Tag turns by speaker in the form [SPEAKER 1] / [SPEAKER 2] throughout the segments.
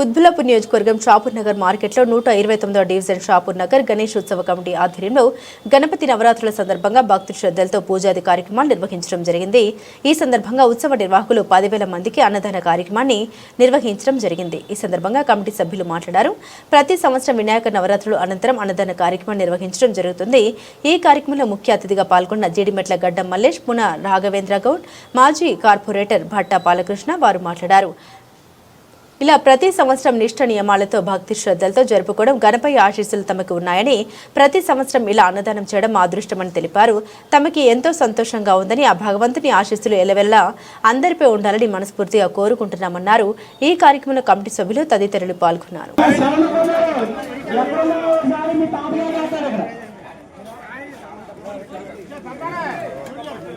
[SPEAKER 1] కుత్బులాపూర్ నియోజకవర్గం షాపూర్ నగర్ మార్కెట్లో నూట ఇరవై తొమ్మిదో డివిజన్ షాపూర్ నగర్ గణేష్ ఉత్సవ కమిటీ ఆధ్వర్యంలో గణపతి నవరాత్రుల సందర్భంగా భక్తి శ్రద్ధలతో పూజాది కార్యక్రమాలు నిర్వహించడం జరిగింది. ఈ సందర్భంగా ఉత్సవ నిర్వాహకులు పదివేల మందికి అన్నదాన కార్యక్రమాన్ని నిర్వహించడం జరిగింది. ఈ సందర్భంగా కమిటీ సభ్యులు మాట్లాడారు. ప్రతి సంవత్సరం వినాయక నవరాత్రులు అనంతరం అన్నదాన కార్యక్రమం నిర్వహించడం జరుగుతుంది. ఈ కార్యక్రమంలో ముఖ్య అతిథిగా పాల్గొన్న జీడిమెట్ల గడ్డం మల్లేష్ పున రాఘవేంద్ర గౌడ్ మాజీ కార్పొరేటర్ భట్టా బాలకృష్ణ వారు మాట్లాడారు. ఇలా ప్రతి సంవత్సరం నిష్ఠ నియమాలతో భక్తి శ్రద్ధలతో జరుపుకోవడం గణపై ఆశీస్సులు తమకు ఉన్నాయని ప్రతి సంవత్సరం ఇలా అన్నదానం చేయడం మా అదృష్టమని తెలిపారు. తమకి ఎంతో సంతోషంగా ఉందని ఆ భగవంతుని ఆశీస్సులు ఎలవెల్లా అందరిపై ఉండాలని మనస్ఫూర్తిగా కోరుకుంటున్నామన్నారు. ఈ కార్యక్రమంలో కమిటీ సభ్యులు తదితరులు పాల్గొన్నారు.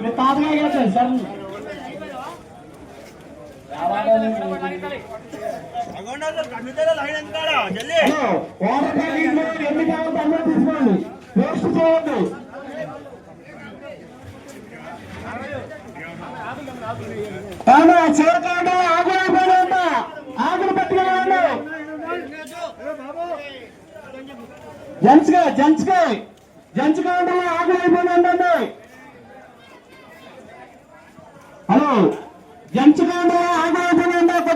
[SPEAKER 2] మీ ఎన్ని కావాలి అందరూ తీసుకోండి వేస్ట్ చేయొద్దు కానీ ఆ చివరికాండ ఆకులు అయిపోయినంత జెంట్స్గా జెంట్స్గా జెంట్స్ హలో జెంట్స్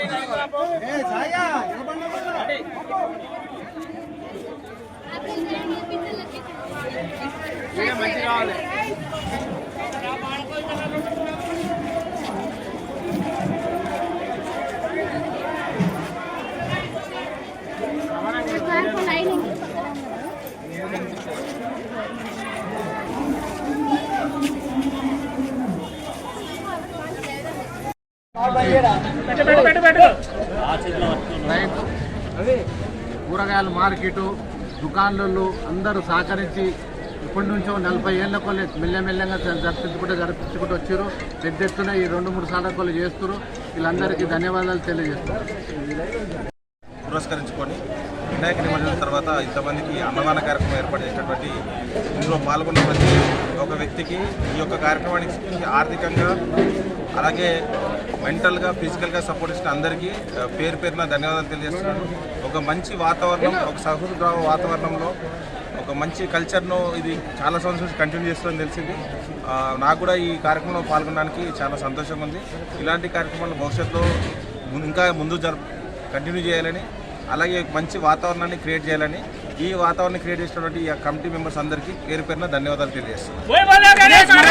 [SPEAKER 2] ఒకటి తీసుకెళ్ళండి
[SPEAKER 3] రైతు కూరగాయల మార్కెట్ దుకాణాలు అందరూ సహకరించి ఇప్పటి నుంచో నలభై ఏళ్ళ కొలే మెల్లమెల్లగా జరిపించుకుంటూ జరిపించుకుంటూ వచ్చారు. పెద్ద ఎత్తున ఈ రెండు మూడు సార్ల కొలు చేస్తారు వీళ్ళందరికీ ధన్యవాదాలు తెలియజేస్తారు
[SPEAKER 4] పురస్కరించుకొని వినాయక నిమజ్జనం తర్వాత ఇంతమందికి అన్నదాన కార్యక్రమం ఏర్పాటు చేసినటువంటి ఇందులో పాల్గొన్న ప్రతి ఒక వ్యక్తికి ఈ యొక్క కార్యక్రమానికి ఆర్థికంగా అలాగే మెంటల్గా ఫిజికల్గా సపోర్ట్ ఇచ్చిన అందరికీ పేరు పేరున ధన్యవాదాలు తెలియజేస్తున్నాను. ఒక మంచి వాతావరణం ఒక సహృద్భావ వాతావరణంలో ఒక మంచి కల్చర్ను ఇది చాలా సంవత్సరాల కంటిన్యూ చేస్తుందని తెలిసింది. నాకు కూడా ఈ కార్యక్రమంలో పాల్గొనడానికి చాలా సంతోషంగా ఉంది. ఇలాంటి కార్యక్రమాలు భవిష్యత్తులో ము- ఇంకా ముందు జరు కంటిన్యూ చేయాలని అలాగే మంచి వాతావరణాన్ని క్రియేట్ చేయాలని ఈ వాతావరణాన్ని క్రియేట్ చేసినటువంటి ఈ కమిటీ మెంబర్స్ అందరికీ పేరు పేరున ధన్యవాదాలు తెలియజేస్తున్నాను.